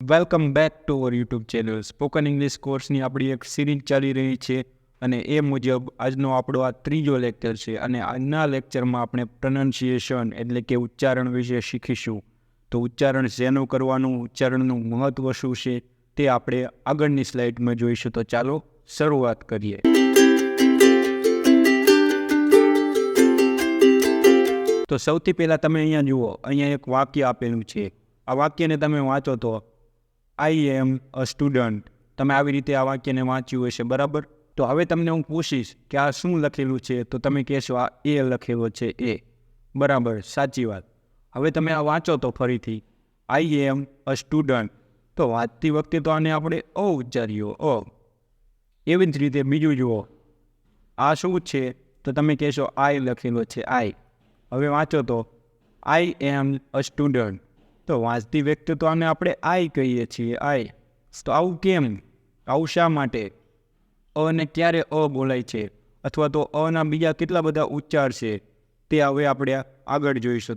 Welcome back to our YouTube channel spoken English કોર્સની આપણી એક સિરીઝ ચાલી રહી છે અને એ મુજબ આજનો આપણો આ ત્રીજો લેક્ચર છે અને આજના લેક્ચરમાં આપણે પ્રનન્સિએશન એટલે કે ઉચ્ચારણ વિશે શીખીશું. તો ઉચ્ચારણ શેનું કરવાનું, ઉચ્ચારણનું મહત્ત્વ શું છે તે આપણે આગળની સ્લાઇડમાં જોઈશું. તો ચાલો શરૂઆત કરીએ. તો સૌથી પહેલાં તમે અહીંયા જુઓ, અહીંયા એક વાક્ય આપેલું છે. આ વાક્યને તમે વાંચો તો આઈ એમ અ સ્ટુડન્ટ તમે આવી રીતે આ વાક્યને વાંચ્યું હશે, બરાબર? તો હવે તમને હું પૂછીશ કે આ શું લખેલું છે? તો તમે કહેશો આ એ લખેલો છે, એ. બરાબર, સાચી વાત. હવે તમે આ વાંચો તો ફરીથી. આઈ એમ અ સ્ટુડન્ટ તો વાંચતી વખતે તો આને આપણે ઓ ઉચ્ચાર્યો ઓ. એવી જ રીતે બીજું જુઓ. આ શું છે? તો તમે કહેશો આઈ લખેલો છે આઈ હવે વાંચો તો. આઈ એમ અ સ્ટુડન્ટ તો વાંચતી વ્યક્તિ તો આને આપણે આઈ કહીએ છીએ, આઈ. તો આવું કેમ? આવું શા માટે? અને ક્યારે અ બોલાય છે? અથવા તો અના બીજા કેટલા બધા ઉચ્ચાર છે? તે હવે આપણે આગળ જોઈશું.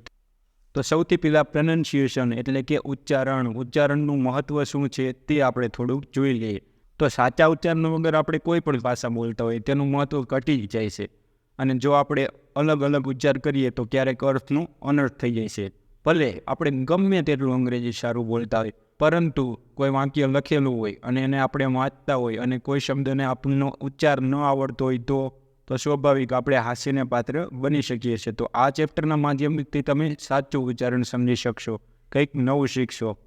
તો સૌથી પહેલાં પ્રનન્સિએશન એટલે કે ઉચ્ચારણ. ઉચ્ચારણનું મહત્ત્વ શું છે તે આપણે થોડુંક જોઈ લઈએ. તો સાચા ઉચ્ચારણ વગર આપણે કોઈ પણ ભાષા બોલતા હોય તેનું મહત્ત્વ ઘટી જાય છે. અને જો આપણે અલગ અલગ ઉચ્ચાર કરીએ તો ક્યારેક અર્થનું અનર્થ થઈ જાય છે. ભલે આપણે ગમે તેટલું અંગ્રેજી સારું બોલતા હોય, પરંતુ કોઈ વાક્ય લખેલું હોય અને એને આપણે વાંચતા હોય અને કોઈ શબ્દને આપણનો ઉચ્ચાર ન આવડતો હોય તો તો સ્વાભાવિક આપણે હાસ્યને પાત્ર બની શકીએ છીએ. તો આ ચેપ્ટરના માધ્યમથી તમે સાચું ઉચ્ચારણ સમજી શકશો, કંઈક નવું શીખશો.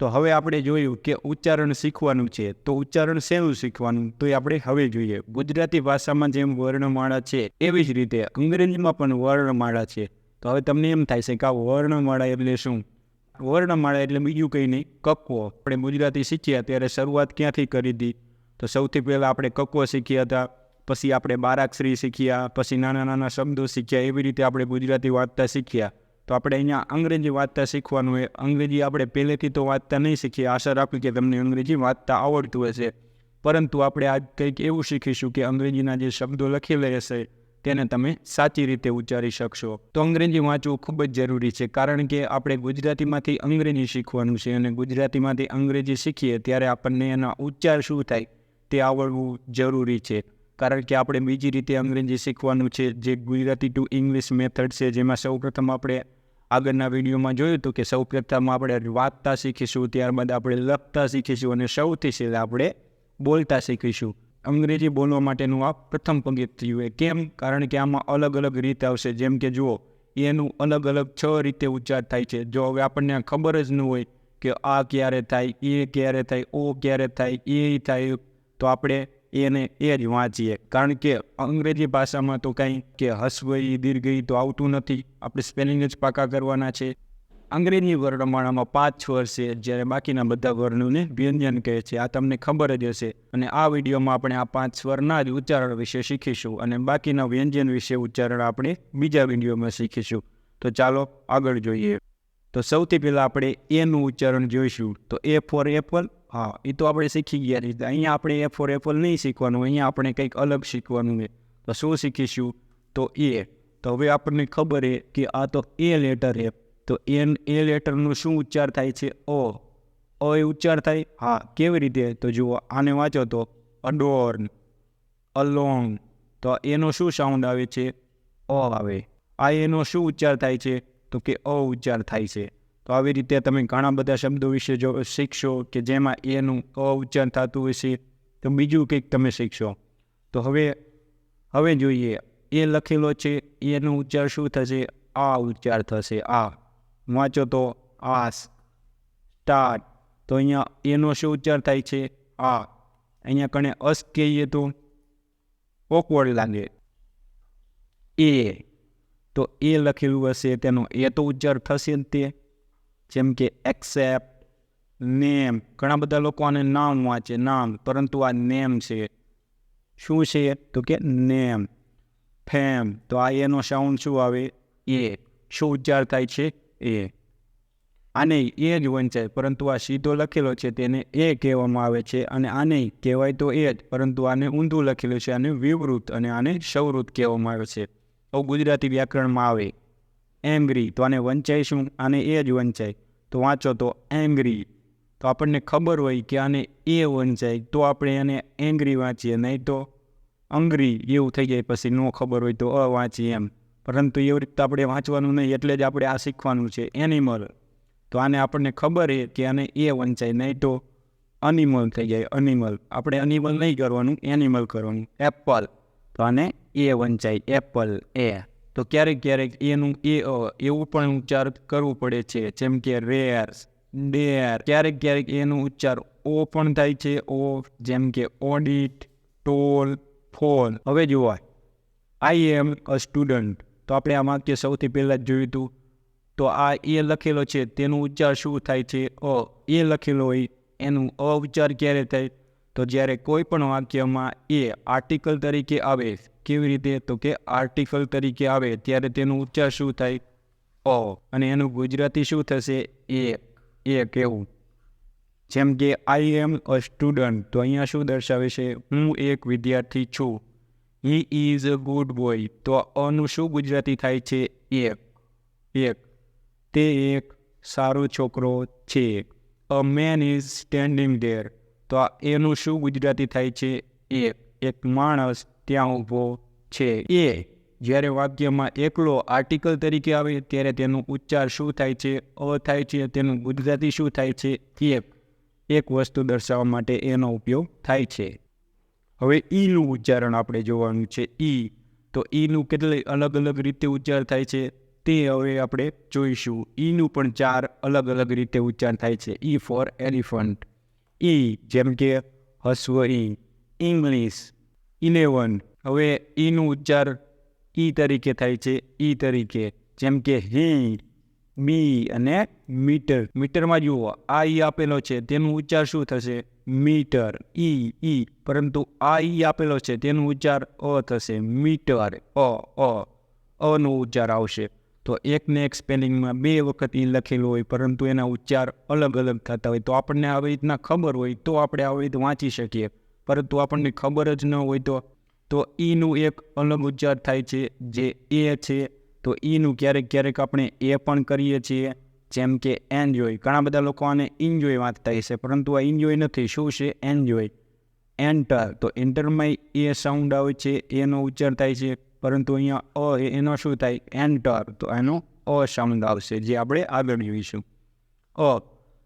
તો હવે આપણે જોયું કે ઉચ્ચારણ શીખવાનું છે, તો ઉચ્ચારણ શેનું શીખવાનું? તો એ આપણે હવે જોઈએ. ગુજરાતી ભાષામાં જેમ વર્ણમાળા છે, એવી જ રીતે અંગ્રેજીમાં પણ વર્ણમાળા છે. તો હવે તમને એમ થાય છે કે આ વર્ણમાળા એટલે શું? વર્ણમાળા એટલે બીજું કંઈ નહીં કક્કો આપણે ગુજરાતી શીખ્યા ત્યારે શરૂઆત ક્યાંથી કરી હતી તો સૌથી પહેલાં આપણે કક્કો શીખ્યા હતા, પછી આપણે બારાક્ષરી શીખ્યા, પછી નાના નાના શબ્દો શીખ્યા, એવી રીતે આપણે ગુજરાતી વાંચતા શીખ્યા. તો આપણે અહીંયા અંગ્રેજી વાંચતા શીખવાનું હોય. અંગ્રેજી આપણે પહેલેથી તો વાંચતા નહીં શીખીએ. આશા રાખવી કે તમને અંગ્રેજી વાંચતા આવડતું હશે. પરંતુ આપણે આજ કંઈક એવું શીખીશું કે અંગ્રેજીના જે શબ્દો લખેલા હશે તેને તમે સાચી રીતે ઉચ્ચારી શકશો. તો અંગ્રેજી વાંચવું ખૂબ જ જરૂરી છે, કારણ કે આપણે ગુજરાતીમાંથી અંગ્રેજી શીખવાનું છે અને ગુજરાતીમાંથી અંગ્રેજી શીખીએ ત્યારે આપણને એના ઉચ્ચાર શું થાય તે આવડવું જરૂરી છે. કારણ કે આપણે બીજી રીતે અંગ્રેજી શીખવાનું છે, જે ગુજરાતી ટુ ઇંગ્લિશ મેથડ છે, જેમાં સૌપ્રથમ આપણે આગળના વિડીયોમાં જોયું હતું કે સૌપ્રથમ આપણે વાંચતા શીખીશું, ત્યારબાદ આપણે લખતા શીખીશું અને સૌથી છેલ્લે આપણે બોલતા શીખીશું. અંગ્રેજી બોલવા માટેનું આ પ્રથમ પગથિયું એ કેમ? કારણ કે આમાં અલગ અલગ રીત આવશે. જેમ કે જુઓ, એનું અલગ અલગ છ રીતે ઉચ્ચાર થાય છે. જો હવે આપણને ખબર જ ન હોય કે આ ક્યારે થાય, એ ક્યારે થાય, ઓ ક્યારે થાય, એ થાય, તો આપણે એને એ જ વાંચીએ. કારણ કે અંગ્રેજી ભાષામાં તો કાંઈ કે હસવઈ દીર્ઘઈ તો આવતું નથી. આપણે સ્પેલિંગ જ પાકા કરવાના છે. અંગ્રેજી વર્ણમાળામાં પાંચ સ્વર છે જ્યારે બાકીના બધા વર્ણોને વ્યંજન કહે છે. આ તમને ખબર જ હશે. અને આ વિડીયોમાં આપણે આ પાંચ સ્વરના જ ઉચ્ચારણ વિશે શીખીશું અને બાકીના વ્યંજન વિશે ઉચ્ચારણ આપણે બીજા વિડીયોમાં શીખીશું. તો ચાલો આગળ જોઈએ. તો સૌથી પહેલાં આપણે એનું ઉચ્ચારણ જોઈશું. તો એ ફોર એપલ હા, એ તો આપણે શીખી ગયા રીતે અહીંયા આપણે એ ફોર એપલ નહીં શીખવાનું. અહીંયા આપણે કંઈક અલગ શીખવાનું છે. તો શું શીખીશું? તો એ તો હવે આપણને ખબર છે કે આ તો એ લેટર છે તો એન, એ લેટરનું શું ઉચ્ચાર થાય છે? ઓ. ઓ એ ઉચ્ચાર થાય? હા, કેવી રીતે? તો જુઓ, આને વાંચો તો, અડોર્ન અલોંગ તો એનો શું સાઉન્ડ આવે છે? ઓ આવે. આ એનો શું ઉચ્ચાર થાય છે? તો કે અ ઉચ્ચાર થાય છે. તો આવી રીતે તમે ઘણા બધા શબ્દો વિશે જો શીખશો કે જેમાં એનું અ ઉચ્ચાર થતું હશે, તો બીજું કંઈક તમે શીખશો. તો હવે હવે જોઈએ. એ લખેલો છે, એનો ઉચ્ચાર શું થશે? આ ઉચ્ચાર થશે, આ. વાંચો તો આસ સ્ટાર્ટ તો અહીંયા એનો શું ઉચ્ચાર થાય છે? આ. અહીંયા કણે અસ કહીએ તો ઓકવર્ડ લાગે. એ. તો એ લખેલું હશે, તેનો એ તો ઉચ્ચાર થશે જ તે. જેમ કે એક્સેપ્ટ નેમ ઘણા બધા લોકો આને નામ વાંચે, નામ. પરંતુ આ નેમ છે. શું છે? તો કે નેમ ફેમ તો આ એનો સાઉન્ડ શું આવે? એ. શું ઉચ્ચાર થાય છે? એ. આને એ જ વંચાય પરંતુ આ સીધો લખેલો છે, તેને એ કહેવામાં આવે છે અને આને કહેવાય તો એ જ, પરંતુ આને ઊંધું લખેલું છે આને વિવૃત અને આને સૌવૃત કહેવામાં આવે છે. તો ગુજરાતી વ્યાકરણમાં આવે. એંગ્રી, તો આને વંચાય શું? આને એ જ વંચાય તો વાંચો તો એંગ્રી. તો આપણને ખબર હોય કે આને એ વંચાય તો આપણે એને એંગ્રી વાંચીએ, નહીં તો અંગ્રી, એવું થઈ જાય પછી ન ખબર હોય તો અ વાંચીએ એમ. પરંતુ એવી રીતે આપણે વાંચવાનું નહીં, એટલે જ આપણે આ શીખવાનું છે એનિમલ તો આને આપણને ખબર છે કે આને એ વંચાય, નહીં તો અનિમલ થઈ જાય અનિમલ આપણે અનિમલ નહીં કરવાનું એનિમલ કરવાનું. એપલ તો આને એ વંચાય એપલ એ. તો ક્યારેક ક્યારેક એનું એ એવું પણ ઉચ્ચાર કરવું પડે છે, જેમ કે રેર ડેર ક્યારેક ક્યારેક એનું ઉચ્ચાર ઓ પણ થાય છે, ઓ, જેમ કે ઓડિટ ટોલ ફોલ હવે જોવા આઈ એમ અ સ્ટુડન્ટ તો આપણે આ વાક્ય સૌથી પહેલાં જ જોયું હતું. તો આ એ લખેલો છે, તેનું ઉચ્ચાર શું થાય છે? અ એ લખેલો હોય, એનું અ ઉચ્ચાર ક્યારે થાય? તો જ્યારે કોઈ પણ વાક્યમાં એ આર્ટિકલ તરીકે આવે, કેવી રીતે? તો કે આર્ટિકલ તરીકે આવે, ત્યારે તેનું ઉચ્ચાર શું થાય? અ અને એનું ગુજરાતી શું થશે? એ એ કહેવું. જેમ કે આઈ એમ અ સ્ટુડન્ટ તો અહીંયા શું દર્શાવે છે? હું એક વિદ્યાર્થી છું. He is a good boy તો અનું શું ગુજરાતી થાય છે એક એક તે એક સારો છોકરો છે a man is standing there તો આ એનું શું ગુજરાતી થાય છે એક એક માણસ ત્યાં ઊભો છે એ જ્યારે વાક્યમાં એકલો આર્ટિકલ તરીકે આવે ત્યારે તેનું ઉચ્ચાર શું થાય છે અ થાય છે તેનું ગુજરાતી શું થાય છે એક એક વસ્તુ દર્શાવવા માટે એનો ઉપયોગ થાય છે હવે ઈનું ઉચ્ચારણ આપણે જોવાનું છે ઈ. તો ઈનું કેટલી અલગ અલગ રીતે ઉચ્ચાર થાય છે તે હવે આપણે જોઈશું. ઈનું પણ ચાર અલગ અલગ રીતે ઉચ્ચાર થાય છે. E for elephant. ઈ જેમ કે હસ્વ ઈ ઇંગ્લિશ, ઇલેવન. હવે ઈનું ઉચ્ચાર ઈ તરીકે થાય છે, ઈ તરીકે. જેમ કે હી મી અને મીટર. મીટરમાં જુઓ, આ ઈ આપેલો છે. તેનું ઉચ્ચાર શું થશે? મીટર, ઈ ઈ, પરંતુ આ ઈ આપેલો છે, તેનું ઉચ્ચાર અ થશે, મીટર, અ અ અનો ઉચ્ચાર આવશે. તો એકને એક સ્પેલિંગમાં બે વખત ઈ લખેલું હોય, પરંતુ એના ઉચ્ચાર અલગ અલગ થતા હોય. તો આપણને આવી રીતના ખબર હોય, તો આપણે આવી રીતે વાંચી શકીએ. પરંતુ આપણને ખબર જ ન હોય તો તો ઈનું એક અલગ ઉચ્ચાર થાય છે, જે એ છે. તો ઈનું ક્યારેક ક્યારેક આપણે એ પણ કરીએ છીએ. જેમ કે એન્જોય. ઘણા બધા લોકો આને એન્જોય વાંચતા હશે પરંતુ આ એન્જોય નથી. શું છે? એન્જોય. એન્ટર. તો એન્ટરમાં એ સાઉન્ડ આવે છે, એનો ઉચ્ચાર થાય છે, પરંતુ અહીંયા અ એનો શું થાય? એન્ટર. તો એનો અ સાઉન્ડ આવશે. જે આપણે આગળ જોઈશું. અ.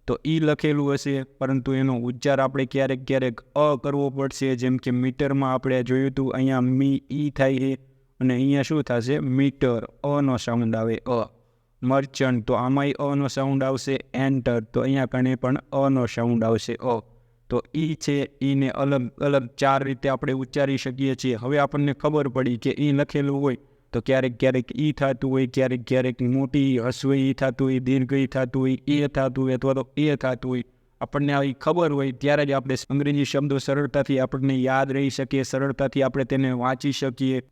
તો ઈ લખેલું હશે, પરંતુ એનો ઉચ્ચાર આપણે ક્યારેક ક્યારેક અ કરવો પડશે. જેમ કે મીટરમાં આપણે જોયું હતું, અહીંયા મી, ઈ થાય છે, અને અહીંયા શું થશે? મીટર. અનો સાઉન્ડ આવે, અ. મર્ચન્ટ. તો આમાંય અનો સાઉન્ડ આવશે એન્ટર તો અહીંયા કણે પણ અનો સાઉન્ડ આવશે. અ તો ઈ છે, ઈને અલગ અલગ ચાર રીતે આપણે ઉચ્ચારી શકીએ છીએ. હવે આપણને ખબર પડી કે ઈ લખેલું હોય તો ક્યારેક ક્યારેક ઈ થતું હોય, ક્યારેક ક્યારેક મોટી હસવે ઈ થતું હોય, દીર્ઘ ઈ થતું હોય એ થતું હોય અથવા તો એ થતું હોય. આપણને આવી ખબર હોય ત્યારે જ આપણે અંગ્રેજી શબ્દો સરળતાથી આપણને યાદ રહી શકીએ, સરળતાથી આપણે તેને વાંચી શકીએ.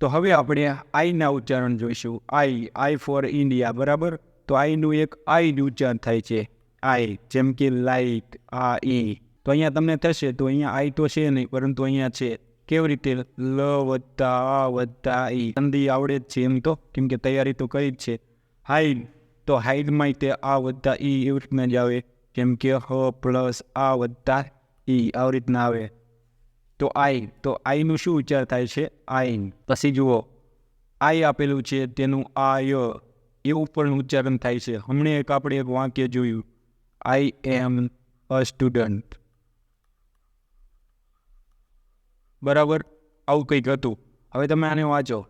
તો હવે આપણે આઈના ઉચ્ચારણ જોઈશું. આઈ આઈ ફોર ઇન્ડિયા બરાબર? તો આઈનું એક આઈનું ઉચ્ચારણ થાય છે. આઈ જેમ કે લાઇટ આ ઈ તો અહીંયા તમને થશે, તો અહીંયા આઈ તો છે નહીં, પરંતુ અહીંયા છે. કેવી રીતે? લ, વત્તા, આ, વત્તા, ઈ. સંધિ આવડે જ છે એમ તો, કેમ કે તૈયારી તો કરી જ છે. હાઈડ તો હાઈડમાં તે આ, વત્તા, ઈ એવી રીતના જ આવે. જેમ કે હ પ્લસ આ, વત્તા, ઈ, આવી રીતના આવે. તો આઈ, તો આઈનું શું ઉચ્ચાર થાય છે? આઈન. પછી જુઓ, આઈ આપેલું છે, તેનું આય એવું પણ ઉચ્ચારણ થાય છે. હમણાં એક આપણે એક વાક્ય જોયું. આઈ એમ અ સ્ટુડન્ટ બરાબર? આવું કંઈક હતું. હવે તમે આને વાંચો.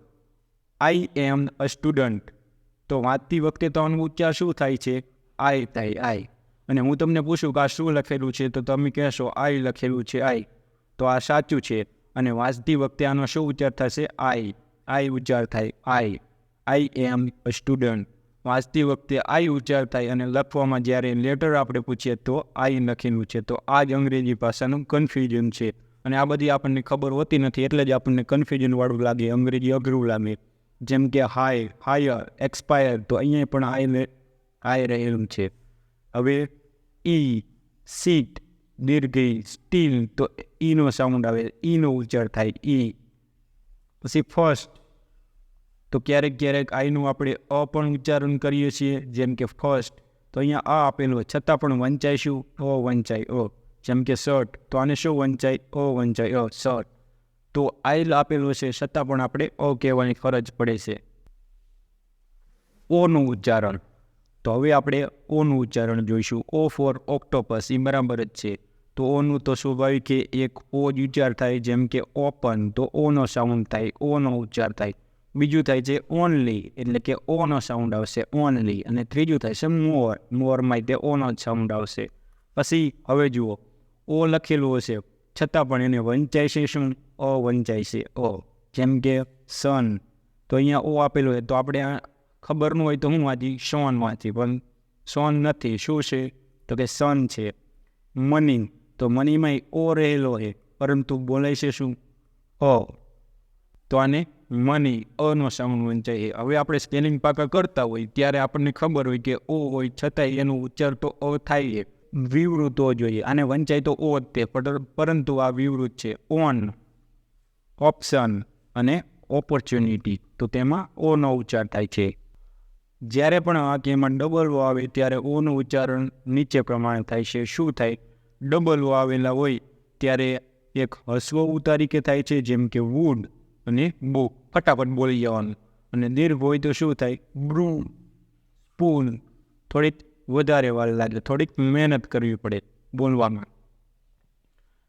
આઈ એમ અ સ્ટુડન્ટ તો વાંચતી વખતે તો આનો ઉચ્ચાર શું થાય છે? આઈ થાય, આઈ. અને હું તમને પૂછું કે આ શું લખેલું છે? તો તમે કહેશો, આઈ લખેલું છે, આઈ. તો આ સાચું છે. અને વાંચતી વખતે આનો શું ઉચ્ચાર થશે? આઈ આઈ ઉચ્ચાર થાય. આઈ આઈ એમ સ્ટુડન્ટ વાંચતી વખતે આઈ ઉચ્ચાર થાય અને લખવામાં જ્યારે લેટર આપણે પૂછીએ તો આઈ લખેલું છે. તો આ જ અંગ્રેજી ભાષાનું કન્ફ્યુઝન છે. અને આ બધી આપણને ખબર હોતી નથી, એટલે જ આપણને કન્ફ્યુઝનવાળું લાગે, અંગ્રેજી અઘરું લાગે. જેમ કે હાય હાયર એક્સપાયર તો અહીંયા પણ આઈ આઈ રહેલું છે. હવે ઈ સીટ દીર્ઘઈ સ્ટીલ તો ઈનો સાઉન્ડ આવે, ઈનો ઉચ્ચાર થાય, ઈ. પછી ફર્સ્ટ તો ક્યારેક ક્યારેક આઈનું આપણે અ પણ ઉચ્ચારણ કરીએ છીએ, જેમ કે ફર્સ્ટ તો અહીંયા આ આપેલું છતાં પણ વંચાય શું? ઓ વંચાય ઓ જેમ કે શર્ટ તો આને શું વંચાય? ઓ વંચાય ઓ શર્ટ તો આઈલ આપેલું છે છતાં પણ આપણે ઓ કહેવાની ફરજ પડે છે. ઓનું ઉચ્ચારણ. તો હવે આપણે ઓનું ઉચ્ચારણ જોઈશું. ઓ ફોર ઓક્ટોપસ એ બરાબર જ છે. તો ઓનું તો સ્વાભાવિક એક ઓ જ ઉચ્ચાર થાય, જેમ કે ઓપન, તો ઓનો સાઉન્ડ થાય, ઓનો ઉચ્ચાર થાય. બીજું થાય છે ઓનલી એટલે કે ઓનો સાઉન્ડ આવશે ઓનલી અને ત્રીજું થાય છે મોર મોરમાં તે ઓનો જ સાઉન્ડ આવશે. પછી હવે જુઓ, ઓ લખેલું હશે, છતાં પણ એને વંચાય છે શું? ઓ વંચાય છે, ઓ. જેમ કે સન તો અહીંયા ઓ આપેલું હોય તો આપણે ખબર ન હોય તો હું વાંચી સોન વાંચી પણ સોન નથી. શું છે? તો કે સન છે. મની. તો મનીમાં ઓ રહેલો છે પરંતુ બોલાય છે શું? ઓ તો આને મની અનો સાઉન્ડ વંચાય હવે આપણે સ્પેલિંગ પાકા કરતા હોય, ત્યારે આપણને ખબર હોય કે ઓ હોય, છતાંય એનો ઉચ્ચાર તો અ થાય. છે વિવૃત જોઈએ. આને વંચાય તો ઓ જ તે. પર- પરંતુ આ વિવૃત છે. ઓન, ઓપ્શન અને ઓપોર્ચ્યુનિટી. તો તેમાં ઓનો ઉચ્ચાર થાય છે. જ્યારે પણ વાક્યમાં ડબલ ઓ આવે, ત્યારે ઓનું ઉચ્ચારણ નીચે પ્રમાણે થાય છે. શું થાય? ડબલ આવેલા હોય ત્યારે એક હસવો ઉ તરીકે થાય છે, જેમ કે વુડ અને બુક ફટાફટ બોલી જવાનું. અને દીર્ઘ હોય તો શું થાય? બ્રૂ સ્પૂન થોડીક વધારે વાર લાગે. થોડીક મહેનત કરવી પડે બોલવામાં.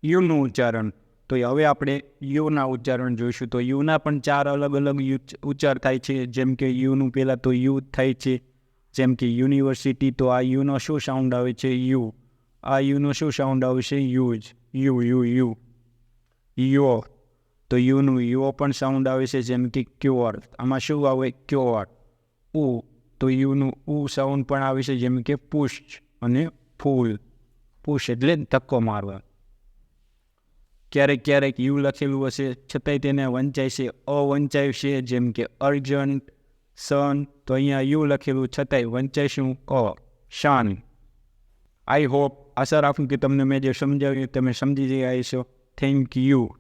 યુનું ઉચ્ચારણ. તો હવે આપણે યુના ઉચ્ચારણ જોઈશું. તો યુના પણ ચાર અલગ અલગ ઉચ્ચાર થાય છે. જેમ કે યુનું પહેલાં તો યુ થાય છે. જેમ કે યુનિવર્સિટી તો આ યુનો શું સાઉન્ડ આવે છે? યુ. આ યુનો શું સાઉન્ડ આવશે? U U U U. યો તો યુનું યો પણ સાઉન્ડ આવે છે જેમ કે ક્યોર આમાં શું આવે? ક્યોર ઉ. તો યુનું ઉ સાઉન્ડ પણ આવે છે જેમ કે પુશ અને ફૂલ. પુશ એટલે ધક્કો મારવા. ક્યારેક ક્યારેક યુ લખેલું હશે, છતાંય તેને વંચાય છે, અવંચાય છે જેમ કે અર્જન્ટ સન. તો અહીંયા યુ લખેલું, છતાંય વંચાય શું? અ. શાન. આઈ હોપ આશા રાખું કે તમને મેં જે સમજાવ્યું તમે સમજી ગયા હશો. Thank you